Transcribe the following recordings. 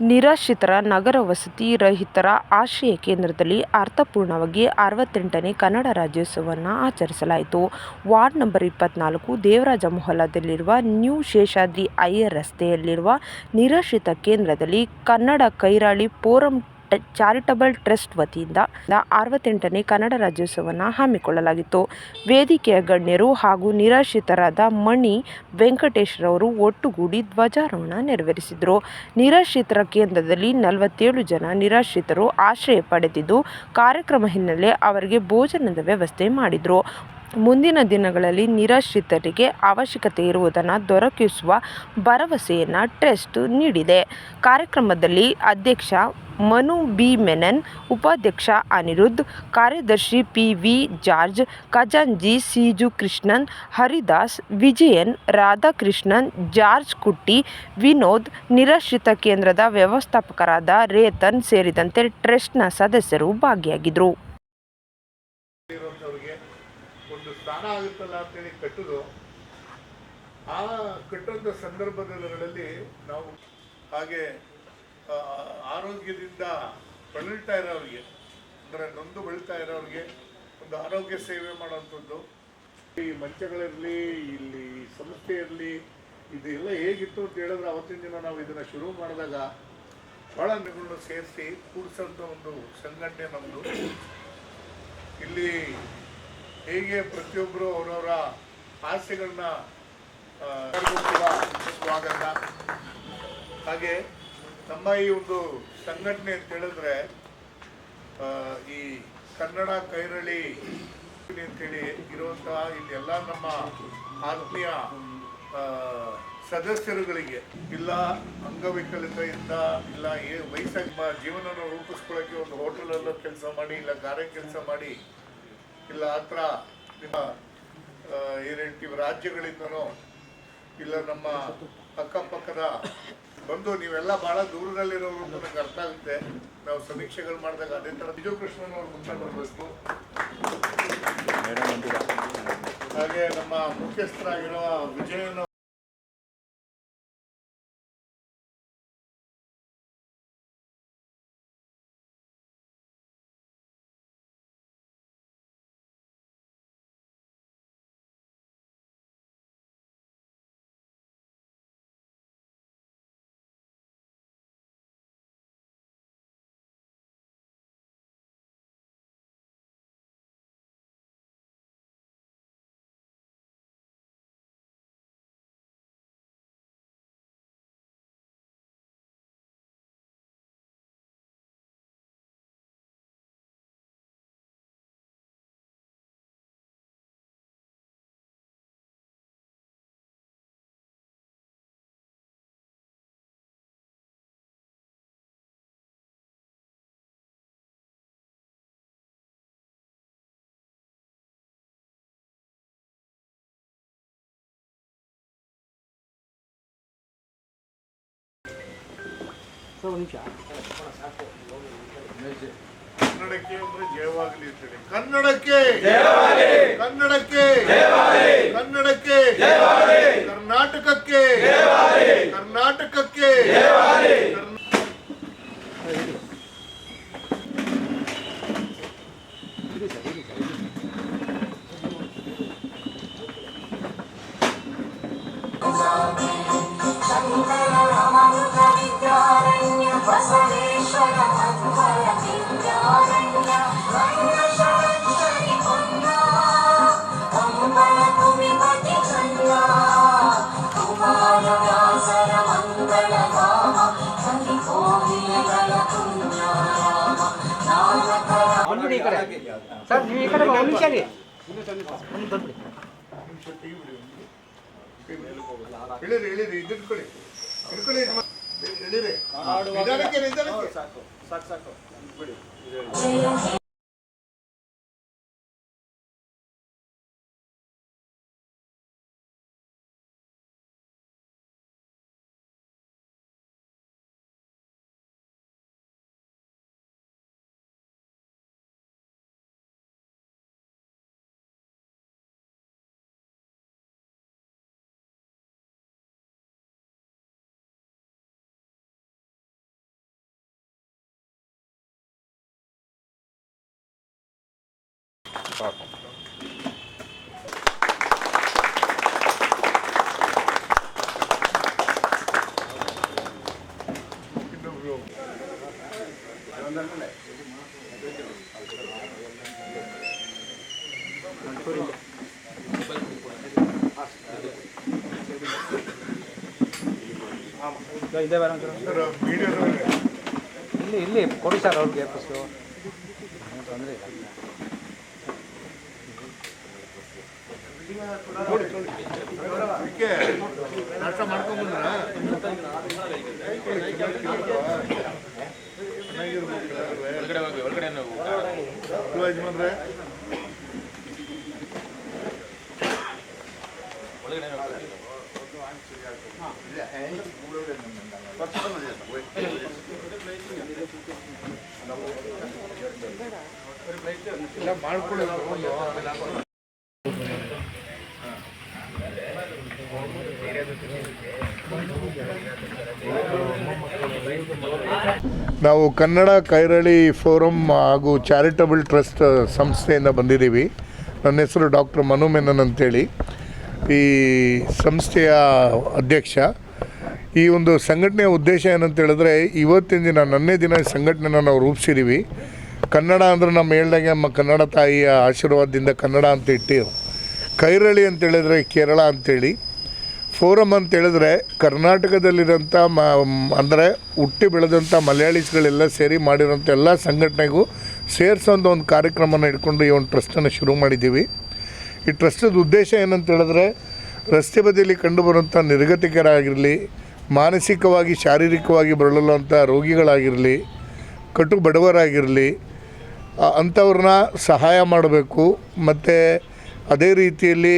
ನಿರಾಶ್ರಿತರ, ನಗರ ವಸತಿ ರಹಿತರ ಆಶ್ರಯ ಕೇಂದ್ರದಲ್ಲಿ ಅರ್ಥಪೂರ್ಣವಾಗಿ ಅರವತ್ತೆಂಟನೇ ಕನ್ನಡ ರಾಜ್ಯೋತ್ಸವವನ್ನು ಆಚರಿಸಲಾಯಿತು. ವಾರ್ಡ್ ನಂಬರ್ ಇಪ್ಪತ್ನಾಲ್ಕು, ದೇವರಾಜ ಮೊಹಲ್ಲಾದಲ್ಲಿರುವ ನ್ಯೂ ಶೇಷಾದ್ರಿ ಅಯ್ಯರ್ ರಸ್ತೆಯಲ್ಲಿರುವ ನಿರಾಶ್ರಿತ ಕೇಂದ್ರದಲ್ಲಿ Kannada Kairali forum charitable trust ವತಿಯಿಂದ ಅರವತ್ತೆಂಟನೇ ಕನ್ನಡ ರಾಜ್ಯೋತ್ಸವವನ್ನು ಹಮ್ಮಿಕೊಳ್ಳಲಾಗಿತ್ತು. ವೇದಿಕೆಯ ಗಣ್ಯರು ಹಾಗೂ ನಿರಾಶ್ರಿತರಾದ ಮಣಿ ವೆಂಕಟೇಶ್ರವರು ಒಟ್ಟುಗೂಡಿ ಧ್ವಜಾರೋಹಣ ನೆರವೇರಿಸಿದರು. ನಿರಾಶ್ರಿತರ ಕೇಂದ್ರದಲ್ಲಿ ನಲವತ್ತೇಳು ಜನ ನಿರಾಶ್ರಿತರು ಆಶ್ರಯ ಪಡೆದಿದ್ದು, ಕಾರ್ಯಕ್ರಮ ಹಿನ್ನೆಲೆ ಅವರಿಗೆ ಭೋಜನದ ವ್ಯವಸ್ಥೆ ಮಾಡಿದರು ಮುಂದಿನ ದಿನಗಳಲ್ಲಿ ನಿರಾಶ್ರಿತರಿಗೆ ಅವಶ್ಯಕತೆ ಇರುವುದನ್ನು ದೊರಕಿಸುವ ಭರವಸೆಯನ್ನು ಟ್ರಸ್ಟ್ ನೀಡಿದೆ. ಕಾರ್ಯಕ್ರಮದಲ್ಲಿ ಅಧ್ಯಕ್ಷ ಮನು ಬಿ ಮೆನನ್, ಉಪಾಧ್ಯಕ್ಷ ಅನಿರುದ್ಧ್, ಕಾರ್ಯದರ್ಶಿ ಪಿ. ವಿ. ಜಾರ್ಜ್, ಖಜಾಂಜಿ ಸಿಜು ಕೃಷ್ಣನ್, ಹರಿದಾಸ್, ವಿಜಯನ್, ರಾಧಾಕೃಷ್ಣನ್, ಜಾರ್ಜ್ ಕುಟ್ಟಿ, ವಿನೋದ್, ನಿರಾಶ್ರಿತ ಕೇಂದ್ರದ ವ್ಯವಸ್ಥಾಪಕರಾದ ರೇತನ್ ಸೇರಿದಂತೆ ಟ್ರಸ್ಟ್ನ ಸದಸ್ಯರು ಭಾಗಿಯಾಗಿದ್ದರು. ಆ ಕಟ್ಟುವಂಥ ಸಂದರ್ಭಗಳಲ್ಲಿ ನಾವು ಹಾಗೆ ಆರೋಗ್ಯದಿಂದ ಬಳಲ್ತಾ ಇರೋರಿಗೆ, ಅಂದರೆ ನೊಂದು ಬೆಳೀತಾ ಇರೋರಿಗೆ ಒಂದು ಆರೋಗ್ಯ ಸೇವೆ ಮಾಡುವಂಥದ್ದು. ಈ ಮಂಚಗಳಿರಲಿ, ಇಲ್ಲಿ ಸಂಸ್ಥೆ ಇರಲಿ, ಇದೆಲ್ಲ ಹೇಗಿತ್ತು ಅಂತ ಹೇಳಿದ್ರೆ ಅವತ್ತಿನ ದಿನ ನಾವು ಇದನ್ನು ಶುರು ಮಾಡಿದಾಗ ಭಾಳ ಜನಗಳನ್ನ ಸೇರಿಸಿ ಕೂಡಿಸೋಂಥ ಒಂದು ಸಂಘಟನೆ ನಮ್ಮದು ಇಲ್ಲಿ ಹೇಗೆ ಪ್ರತಿಯೊಬ್ಬರು ಅವರವರ ಆಸೆಗಳನ್ನ ಸ್ವಾಗತ. ಹಾಗೆ ನಮ್ಮ ಈ ಒಂದು ಸಂಘಟನೆ ಅಂತ ಹೇಳಿದ್ರೆ ಆ, ಈ ಕನ್ನಡ ಕೈರಳಿ ಅಂತೇಳಿ ಇರುವಂತಹ ಎಲ್ಲ ನಮ್ಮ ಆತ್ಮೀಯ ಆ, ಸದಸ್ಯರುಗಳಿಗೆ ಇಲ್ಲ ಅಂಗವಿಕಲತೆಯಿಂದ ಇಲ್ಲ ಏ ವಯಸ್ಸಾಗಿ ಜೀವನನ ರೂಪಿಸ್ಕೊಳ್ಳೋಕೆ ಒಂದು ಹೋಟೆಲಲ್ಲೋ ಕೆಲಸ ಮಾಡಿ ಇಲ್ಲ ಗಾರೆ ಕೆಲಸ ಮಾಡಿ ಇಲ್ಲ ಹತ್ರ ನಿಮ್ಮ ಏನೇಳ್ತೀವಿ ರಾಜ್ಯಗಳಿಂದನೋ ಇಲ್ಲ ನಮ್ಮ ಅಕ್ಕಪಕ್ಕದ ಬಂದು ನೀವೆಲ್ಲ ಬಹಳ ದೂರದಲ್ಲಿರೋರು ಅಂತ ನನಗೆ ಅರ್ಥ ಆಗುತ್ತೆ. ನಾವು ಸಮೀಕ್ಷೆಗಳು ಮಾಡಿದಾಗ ಅದೇ ಥರ ಬಿಜು ಕೃಷ್ಣನ್ ಅವ್ರು ಮುಂದೆ ಬರಬೇಕು. ಹಾಗೆ ನಮ್ಮ ಮುಖ್ಯಸ್ಥರಾಗಿರೋ ವಿಜಯನ್ ಕನ್ನಡಕ್ಕೆ ಜಯವಾಗಲಿ ಕನ್ನಡಕ್ಕೆ! ಕನ್ನಡಕ್ಕೆ! ಕನ್ನಡಕ್ಕೆ! ಕರ್ನಾಟಕಕ್ಕೆ! ಕರ್ನಾಟಕಕ್ಕೆ! Thank you. ಈ ಕಡೆ ಸರ್ ನೀವು ಈ ಕಡೆ ಬಾ, ಒಂದು ನಿಮಿಷ ರೀ ಒಂದು ಬಂದ್ಬಿಡಿ ನಿಮಿಷ ಟೀ ಬಿಡಿ ಒಂದು. ಟೀ ಮೇಲೆ ಹೋಗಲ್ಲ. ಇಳಿರಿ ಇಳಿರಿ ಇದು ಇಟ್ಕೊಳ್ಳಿ ಇಟ್ಕೊಳ್ಳಿ ಸಾಕು ಸಾಕು ಸಾಕು. ನಿಧಾನಕ್ಕೆ ಸಾಕು ಇದೇ ಬರೋದು ಇಲ್ಲಿ ಇಲ್ಲಿ ಕೊಡಿ ಸರ್ ಅವ್ರಿಗೆ ಪುಸ್ತಕ ನಾಷ್ಟ ಮಾಡ್ಕೊಂಬಂದ್ರ ಯಜಮಾನ್ರೆ ಒಳಗಡೆ ಮಾಡ್ಕೊಳ್ಳಿ ಒಳಗಡೆ ಆಮೇಲೆ ನಾವು ಕನ್ನಡ ಕೈರಳಿ ಫೋರಮ್ ಹಾಗೂ ಚಾರಿಟಬಲ್ ಟ್ರಸ್ಟ್ ಸಂಸ್ಥೆಯಿಂದ ಬಂದಿದ್ದೀವಿ. ನನ್ನ ಹೆಸರು ಡಾಕ್ಟರ್ ಮನು ಮೆನನ್ ಅಂತೇಳಿ. ಈ ಸಂಸ್ಥೆಯ ಅಧ್ಯಕ್ಷ. ಈ ಒಂದು ಸಂಘಟನೆಯ ಉದ್ದೇಶ ಏನಂತ ಹೇಳಿದ್ರೆ, ಇವತ್ತಿನ ದಿನ, ನನ್ನೇ ದಿನ ಸಂಘಟನೆನ ನಾವು ರೂಪಿಸಿದ್ದೀವಿ. ಕನ್ನಡ ಅಂದರೆ ನಮ್ಮ ಹೇಳ್ದಾಗೆ ನಮ್ಮ ಕನ್ನಡ ತಾಯಿಯ ಆಶೀರ್ವಾದದಿಂದ ಕನ್ನಡ ಅಂತ ಇಟ್ಟು, ಕೈರಳಿ ಅಂತ ಹೇಳಿದ್ರೆ ಕೇರಳ ಅಂತೇಳಿ. ಫೋರಮ್ ಅಂತ ಹೇಳಿದ್ರೆ ಕರ್ನಾಟಕದಲ್ಲಿರೋಂಥ ಮ, ಅಂದರೆ ಹುಟ್ಟಿ ಬೆಳೆದಂಥ ಮಲಯಾಳೀಸ್ಗಳೆಲ್ಲ ಸೇರಿ ಮಾಡಿರೋಂಥ ಎಲ್ಲ ಸಂಘಟನೆಗೂ ಸೇರಿಸೋಂಥ ಒಂದು ಕಾರ್ಯಕ್ರಮನ ಇಟ್ಕೊಂಡು ಈ ಒಂದು ಟ್ರಸ್ಟನ್ನು ಶುರು ಮಾಡಿದ್ದೀವಿ. ಈ ಟ್ರಸ್ಟದ ಉದ್ದೇಶ ಏನಂತ ಹೇಳಿದ್ರೆ ರಸ್ತೆ ಬದಿಯಲ್ಲಿ ಕಂಡುಬರುವಂಥ ನಿರ್ಗತಿಕರಾಗಿರಲಿ, ಮಾನಸಿಕವಾಗಿ, ಶಾರೀರಿಕವಾಗಿ ಬಳಲುವಂಥ ರೋಗಿಗಳಾಗಿರಲಿ, ಕಟು ಬಡವರಾಗಿರಲಿ ಅಂಥವ್ರನ್ನ ಸಹಾಯ ಮಾಡಬೇಕು, ಮತ್ತು ಅದೇ ರೀತಿಯಲ್ಲಿ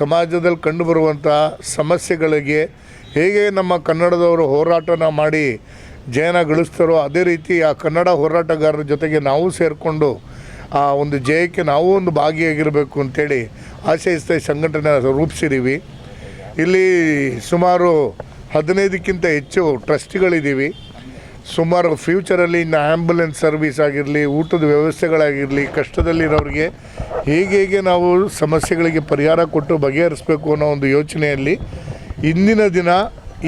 ಸಮಾಜದಲ್ಲಿ ಕಂಡುಬರುವಂಥ ಸಮಸ್ಯೆಗಳಿಗೆ ಹೇಗೆ ನಮ್ಮ ಕನ್ನಡದವರು ಹೋರಾಟನ ಮಾಡಿ ಜಯನ ಗಳಿಸ್ತಾರೋ ಅದೇ ರೀತಿ ಆ ಕನ್ನಡ ಹೋರಾಟಗಾರರ ಜೊತೆಗೆ ನಾವು ಸೇರಿಕೊಂಡು ಆ ಒಂದು ಜಯಕ್ಕೆ ನಾವು ಒಂದು ಭಾಗಿಯಾಗಿರಬೇಕು ಅಂತೇಳಿ ಆಶಯಿಸ್ತಾ ಸಂಘಟನೆ ರೂಪಿಸಿದ್ದೀವಿ. ಇಲ್ಲಿ ಸುಮಾರು ಹದಿನೈದಕ್ಕಿಂತ ಹೆಚ್ಚು ಟ್ರಸ್ಟಿಗಳಿದ್ದೀವಿ. ಸುಮಾರು ಫ್ಯೂಚರಲ್ಲಿ ಇನ್ನು ಆ್ಯಂಬುಲೆನ್ಸ್ ಸರ್ವಿಸ್ ಆಗಿರಲಿ, ಊಟದ ವ್ಯವಸ್ಥೆಗಳಾಗಿರಲಿ, ಕಷ್ಟದಲ್ಲಿರೋರಿಗೆ ಹೇಗೆ ಹೇಗೆ ನಾವು ಸಮಸ್ಯೆಗಳಿಗೆ ಪರಿಹಾರ ಕೊಟ್ಟು ಬಗೆಹರಿಸಬೇಕು ಅನ್ನೋ ಒಂದು ಯೋಚನೆಯಲ್ಲಿ ಇಂದಿನ ದಿನ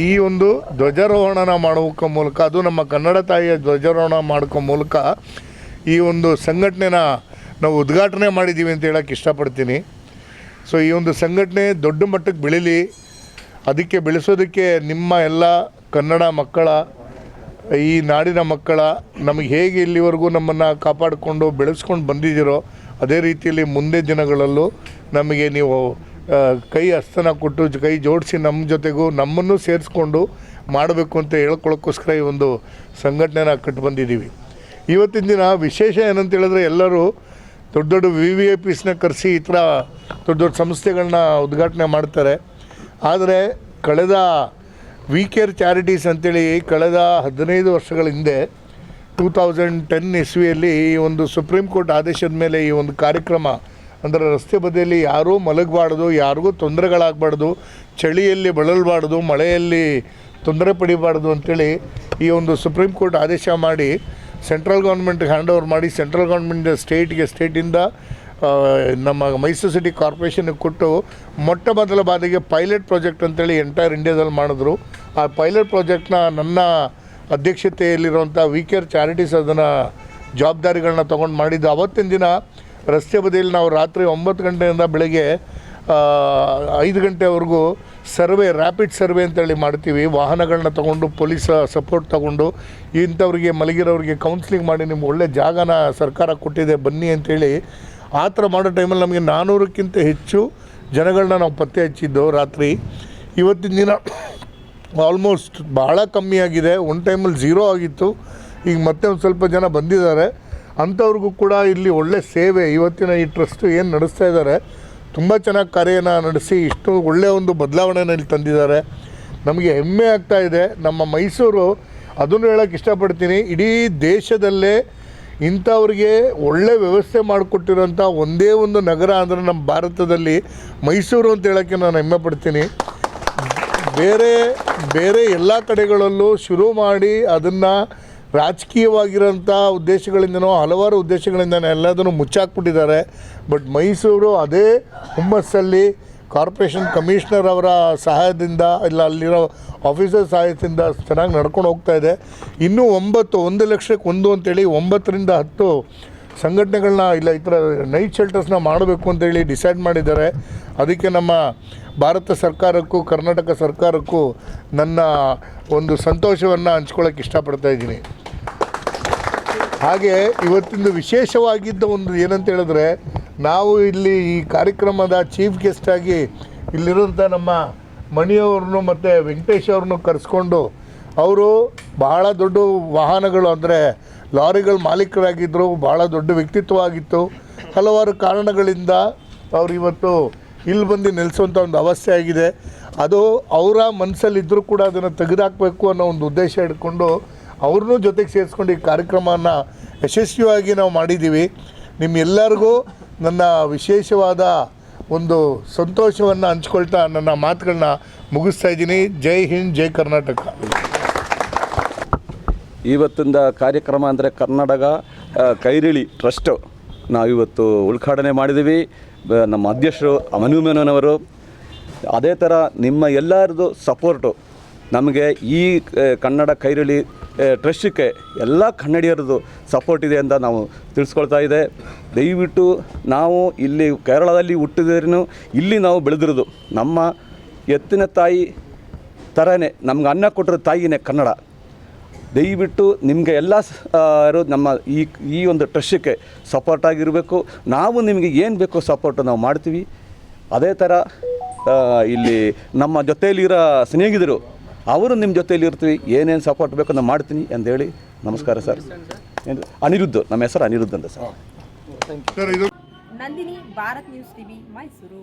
ಈ ಒಂದು ಧ್ವಜಾರೋಹಣನ ಮಾಡೋಕ ಮೂಲಕ, ಅದು ನಮ್ಮ ಕನ್ನಡ ತಾಯಿಯ ಧ್ವಜಾರೋಹಣ ಮಾಡೋಕ ಮೂಲಕ ಈ ಒಂದು ಸಂಘಟನೆನ ನಾವು ಉದ್ಘಾಟನೆ ಮಾಡಿದ್ದೀವಿ ಅಂತ ಹೇಳೋಕ್ಕೆ ಇಷ್ಟಪಡ್ತೀನಿ. ಸೊ ಈ ಒಂದು ಸಂಘಟನೆ ದೊಡ್ಡ ಮಟ್ಟಕ್ಕೆ ಬೆಳೀಲಿ. ಅದಕ್ಕೆ ಬೆಳೆಸೋದಕ್ಕೆ ನಿಮ್ಮ ಎಲ್ಲ ಕನ್ನಡ ಮಕ್ಕಳ ಈ ನಾಡಿನ ಮಕ್ಕಳ ನಮಗೆ ಹೇಗೆ ಇಲ್ಲಿವರೆಗೂ ನಮ್ಮನ್ನು ಕಾಪಾಡಿಕೊಂಡು ಬೆಳೆಸ್ಕೊಂಡು ಬಂದಿದ್ದೀರೋ ಅದೇ ರೀತಿಯಲ್ಲಿ ಮುಂದೆ ದಿನಗಳಲ್ಲೂ ನಮಗೆ ನೀವು ಕೈ ಹಸ್ತನ ಕೊಟ್ಟು ಕೈ ಜೋಡಿಸಿ ನಮ್ಮ ಜೊತೆಗೂ ನಮ್ಮನ್ನು ಸೇರಿಸ್ಕೊಂಡು ಮಾಡಬೇಕು ಅಂತ ಹೇಳ್ಕೊಳ್ಳೋಕ್ಕೋಸ್ಕರ ಈ ಒಂದು ಸಂಘಟನೆನ ಕಟ್ಟು ಬಂದಿದ್ದೀವಿ. ಇವತ್ತಿನ ದಿನ ವಿಶೇಷ ಏನಂತ ಹೇಳಿದ್ರೆ ಎಲ್ಲರೂ ದೊಡ್ಡ ದೊಡ್ಡ ವಿ ವಿ ಐ ಪಿಸ್ನ ಕರೆಸಿ ಈ ಥರ ದೊಡ್ಡ ದೊಡ್ಡ ಸಂಸ್ಥೆಗಳನ್ನ ಉದ್ಘಾಟನೆ ಮಾಡ್ತಾರೆ. ಆದರೆ ಕಳೆದ ವಿ ಕೇರ್ ಚಾರಿಟೀಸ್ ಅಂತೇಳಿ ಕಳೆದ ಹದಿನೈದು ವರ್ಷಗಳ ಹಿಂದೆ ಟೂ ತೌಸಂಡ್ ಟೆನ್ ಇಸ್ವಿಯಲ್ಲಿ ಈ ಒಂದು ಸುಪ್ರೀಂ ಕೋರ್ಟ್ ಆದೇಶದ ಮೇಲೆ ಈ ಒಂದು ಕಾರ್ಯಕ್ರಮ, ಅಂದರೆ ರಸ್ತೆ ಬದಿಯಲ್ಲಿ ಯಾರೂ ಮಲಗಬಾರ್ದು, ಯಾರಿಗೂ ತೊಂದರೆಗಳಾಗಬಾರ್ದು, ಚಳಿಯಲ್ಲಿ ಬಳಲಬಾರ್ದು, ಮಳೆಯಲ್ಲಿ ತೊಂದರೆ ಪಡಿಬಾರ್ದು ಅಂತೇಳಿ ಈ ಒಂದು ಸುಪ್ರೀಂ ಕೋರ್ಟ್ ಆದೇಶ ಮಾಡಿ ಸೆಂಟ್ರಲ್ ಗೌರ್ಮೆಂಟ್ಗೆ ಹ್ಯಾಂಡ್ ಓವರ್ ಮಾಡಿ ಸೆಂಟ್ರಲ್ ಗೌರ್ಮೆಂಟ್ ಸ್ಟೇಟ್ಗೆ ಸ್ಟೇಟಿಂದ ನಮ್ಮ ಮೈಸೂರು ಸಿಟಿ ಕಾರ್ಪೊರೇಷನ್ಗೆ ಕೊಟ್ಟು ಮೊಟ್ಟ ಮೊದಲ ಬಾರಿಗೆ ಪೈಲಟ್ ಪ್ರಾಜೆಕ್ಟ್ ಅಂತೇಳಿ ಎಂಟೈರ್ ಇಂಡಿಯಾದಲ್ಲಿ ಮಾಡಿದ್ರು. ಆ ಪೈಲಟ್ ಪ್ರಾಜೆಕ್ಟ್ನ ನನ್ನ ಅಧ್ಯಕ್ಷತೆಯಲ್ಲಿರುವಂಥ ವಿ ಚಾರಿಟೀಸ್ ಅದನ್ನು ಜವಾಬ್ದಾರಿಗಳನ್ನ ತೊಗೊಂಡು ಮಾಡಿದ್ದು. ಅವತ್ತಿನ ದಿನ ರಸ್ತೆ ಬದಿಯಲ್ಲಿ ನಾವು ರಾತ್ರಿ ಒಂಬತ್ತು ಗಂಟೆಯಿಂದ ಬೆಳಗ್ಗೆ ಐದು ಗಂಟೆವರೆಗೂ ಸರ್ವೆ ರ್ಯಾಪಿಡ್ ಸರ್ವೆ ಅಂತೇಳಿ ಮಾಡ್ತೀವಿ. ವಾಹನಗಳನ್ನ ತೊಗೊಂಡು, ಪೊಲೀಸ್ ಸಪೋರ್ಟ್ ತೊಗೊಂಡು, ಇಂಥವ್ರಿಗೆ ಮಲಗಿರೋರಿಗೆ ಕೌನ್ಸಿಲಿಂಗ್ ಮಾಡಿ ನಿಮ್ಗೆ ಒಳ್ಳೆ ಜಾಗನ ಸರ್ಕಾರ ಕೊಟ್ಟಿದೆ, ಬನ್ನಿ ಅಂತೇಳಿ ಆ ಥರ ಮಾಡೋ ಟೈಮಲ್ಲಿ ನಮಗೆ ನಾನ್ನೂರಕ್ಕಿಂತ ಹೆಚ್ಚು ಜನಗಳನ್ನ ನಾವು ಪತ್ತೆ ಹಚ್ಚಿದ್ದು ರಾತ್ರಿ. ಇವತ್ತಿನ ದಿನ ಆಲ್ಮೋಸ್ಟ್ ಭಾಳ ಕಮ್ಮಿ ಆಗಿದೆ. ಒನ್ ಟೈಮಲ್ಲಿ ಝೀರೋ ಆಗಿತ್ತು. ಈಗ ಮತ್ತೆ ಒಂದು ಸ್ವಲ್ಪ ಜನ ಬಂದಿದ್ದಾರೆ. ಅಂಥವ್ರಿಗೂ ಕೂಡ ಇಲ್ಲಿ ಒಳ್ಳೆ ಸೇವೆ. ಇವತ್ತಿನ ಈ ಟ್ರಸ್ಟು ಏನು ನಡೆಸ್ತಾ ಇದ್ದಾರೆ, ತುಂಬ ಚೆನ್ನಾಗಿ ಕಾರ್ಯನ ನಡೆಸಿ ಇಷ್ಟು ಒಳ್ಳೆಯ ಒಂದು ಬದಲಾವಣೆನ ಇಲ್ಲಿ ತಂದಿದ್ದಾರೆ. ನಮಗೆ ಹೆಮ್ಮೆ ಆಗ್ತಾ ಇದೆ. ನಮ್ಮ ಮೈಸೂರು ಅದನ್ನು ಹೇಳೋಕ್ಕೆ ಇಷ್ಟಪಡ್ತೀನಿ. ಇಡೀ ದೇಶದಲ್ಲೇ ಇಂಥವ್ರಿಗೆ ಒಳ್ಳೆ ವ್ಯವಸ್ಥೆ ಮಾಡಿಕೊಟ್ಟಿರೋಂಥ ಒಂದೇ ಒಂದು ನಗರ ಅಂದರೆ ನಮ್ಮ ಭಾರತದಲ್ಲಿ ಮೈಸೂರು ಅಂತ ಹೇಳೋಕ್ಕೆ ನಾನು ಹೆಮ್ಮೆ ಪಡ್ತೀನಿ ಬೇರೆ ಬೇರೆ ಎಲ್ಲ ಕಡೆಗಳಲ್ಲೂ ಶುರು ಮಾಡಿ ಅದನ್ನು ರಾಜಕೀಯವಾಗಿರೋಂಥ ಉದ್ದೇಶಗಳಿಂದನೋ, ಹಲವಾರು ಉದ್ದೇಶಗಳಿಂದನೋ ಎಲ್ಲದನ್ನು ಮುಚ್ಚಾಕ್ಬಿಟ್ಟಿದ್ದಾರೆ. ಬಟ್ ಮೈಸೂರು ಅದೇ ಹುಮ್ಮಸ್ಸಲ್ಲಿ ಕಾರ್ಪೊರೇಷನ್ ಕಮಿಷನರ್ ಅವರ ಸಹಾಯದಿಂದ, ಇಲ್ಲ, ಅಲ್ಲಿರೋ ಆಫೀಸರ್ ಸಹಾಯದಿಂದ ಚೆನ್ನಾಗಿ ನಡ್ಕೊಂಡು ಹೋಗ್ತಾ ಇದೆ. ಇನ್ನೂ ಒಂಬತ್ತು, ಒಂದು ಲಕ್ಷಕ್ಕೆ ಒಂದು ಅಂತೇಳಿ ಒಂಬತ್ತರಿಂದ ಹತ್ತು ಸಂಘಟನೆಗಳನ್ನ, ಇಲ್ಲ, ಈ ಥರ ನೈಟ್ ಶೆಲ್ಟರ್ಸ್ನ ಮಾಡಬೇಕು ಅಂತೇಳಿ ಡಿಸೈಡ್ ಮಾಡಿದ್ದಾರೆ. ಅದಕ್ಕೆ ನಮ್ಮ ಭಾರತ ಸರ್ಕಾರಕ್ಕೂ, ಕರ್ನಾಟಕ ಸರ್ಕಾರಕ್ಕೂ ನನ್ನ ಒಂದು ಸಂತೋಷವನ್ನು ಹಂಚ್ಕೊಳ್ಳೋಕೆ ಇಷ್ಟಪಡ್ತಾ ಇದ್ದೀನಿ. ಹಾಗೆ ಇವತ್ತಿನ ವಿಶೇಷವಾಗಿದ್ದ ಒಂದು ಏನಂತ ಹೇಳಿದ್ರೆ, ನಾವು ಇಲ್ಲಿ ಈ ಕಾರ್ಯಕ್ರಮದ ಚೀಫ್ ಗೆಸ್ಟಾಗಿ ಇಲ್ಲಿರುವಂಥ ನಮ್ಮ ಮಣಿಯವ್ರನ್ನು ಮತ್ತು ವೆಂಕಟೇಶ್ ಅವ್ರನ್ನು ಕರೆಸ್ಕೊಂಡು ಅವರು ಬಹಳ ದೊಡ್ಡ ವಾಹನಗಳು ಅಂದರೆ ಲಾರಿಗಳ ಮಾಲೀಕರಾಗಿದ್ದರು ಬಹಳ ದೊಡ್ಡ ವ್ಯಕ್ತಿತ್ವ ಆಗಿತ್ತು ಹಲವಾರು ಕಾರಣಗಳಿಂದ ಅವರು ಇವತ್ತು ಇಲ್ಲಿ ಬಂದು ನೆಲೆಸುವಂಥ ಒಂದು ಅವಸ್ಥೆ ಆಗಿದೆ. ಅದು ಅವರ ಮನಸ್ಸಲ್ಲಿದ್ದರೂ ಕೂಡ ಅದನ್ನು ತೆಗೆದುಹಾಕಬೇಕು ಅನ್ನೋ ಒಂದು ಉದ್ದೇಶ ಇಟ್ಕೊಂಡು ಅವ್ರನ್ನೂ ಜೊತೆಗೆ ಸೇರಿಸ್ಕೊಂಡು ಈ ಕಾರ್ಯಕ್ರಮನ ಯಶಸ್ವಿಯಾಗಿ ನಾವು ಮಾಡಿದ್ದೀವಿ. ನಿಮ್ಮೆಲ್ಲರಿಗೂ ನನ್ನ ವಿಶೇಷವಾದ ಒಂದು ಸಂತೋಷವನ್ನು ಹಂಚ್ಕೊಳ್ತಾ ನನ್ನ ಮಾತುಗಳನ್ನ ಮುಗಿಸ್ತಾ ಇದ್ದೀನಿ. ಜೈ ಹಿಂದ್, ಜೈ ಕರ್ನಾಟಕ. ಇವತ್ತಿಂದ ಕಾರ್ಯಕ್ರಮ ಅಂದರೆ ಕರ್ನಾಟಕ ಕೈರಿಳಿ ಟ್ರಸ್ಟು ನಾವಿವತ್ತು ಉದ್ಘಾಟನೆ ಮಾಡಿದ್ದೀವಿ. ನಮ್ಮ ಅಧ್ಯಕ್ಷರು ಅಮನುಮೇನವರು ಅದೇ ಥರ ನಿಮ್ಮ ಎಲ್ಲರದು ಸಪೋರ್ಟು. ನಮಗೆ ಈ ಕನ್ನಡ ಕೈರಳಿ ಟ್ರಸ್ಟಿಗೆ ಎಲ್ಲ ಕನ್ನಡಿಯರದು ಸಪೋರ್ಟ್ ಇದೆ ಅಂತ ನಾವು ತಿಳಿಸ್ಕೊಳ್ತಾ ಇದೆ. ದಯವಿಟ್ಟು ನಾವು ಇಲ್ಲಿ ಕೇರಳದಲ್ಲಿ ಹುಟ್ಟಿದ್ರೂ ಇಲ್ಲಿ ನಾವು ಬೆಳೆದಿರೋದು ನಮ್ಮ ಎತ್ತಿನ ತಾಯಿ ಥರನೇ ನಮ್ಗೆ ಅನ್ನ ಕೊಟ್ಟಿರೋ ತಾಯಿನೇ ಕನ್ನಡ. ದಯವಿಟ್ಟು ನಿಮಗೆ ಎಲ್ಲ ನಮ್ಮ ಈ ಈ ಒಂದು ಟ್ರಸ್ಟಿಗೆ ಸಪೋರ್ಟ್ ಆಗಿರಬೇಕು. ನಾವು ನಿಮಗೆ ಏನು ಬೇಕೋ ಸಪೋರ್ಟ್ ನಾವು ಮಾಡ್ತೀವಿ. ಅದೇ ಥರ ಇಲ್ಲಿ ನಮ್ಮ ಜೊತೆಯಲ್ಲಿರೋ ಸ್ನೇಹಿತರು ಅವರು ನಿಮ್ಮ ಜೊತೆಯಲ್ಲಿ ಇರ್ತೀವಿ ಏನೇನು ಸಪೋರ್ಟ್ ಬೇಕು ನಾನು ಮಾಡ್ತೀನಿ ಅಂತೇಳಿ ನಮಸ್ಕಾರ ಸರ್. ಏನು ಅನಿರುದ್ಧ ನಮ್ಮ ಹೆಸರು ಅನಿರುದ್ಧ ಅಂತ ಸರ್. ಸರ್ ಇದು ನಂದಿನಿ ಭಾರತ್ ನ್ಯೂಸ್ ಟಿವಿ ಮೈಸೂರು.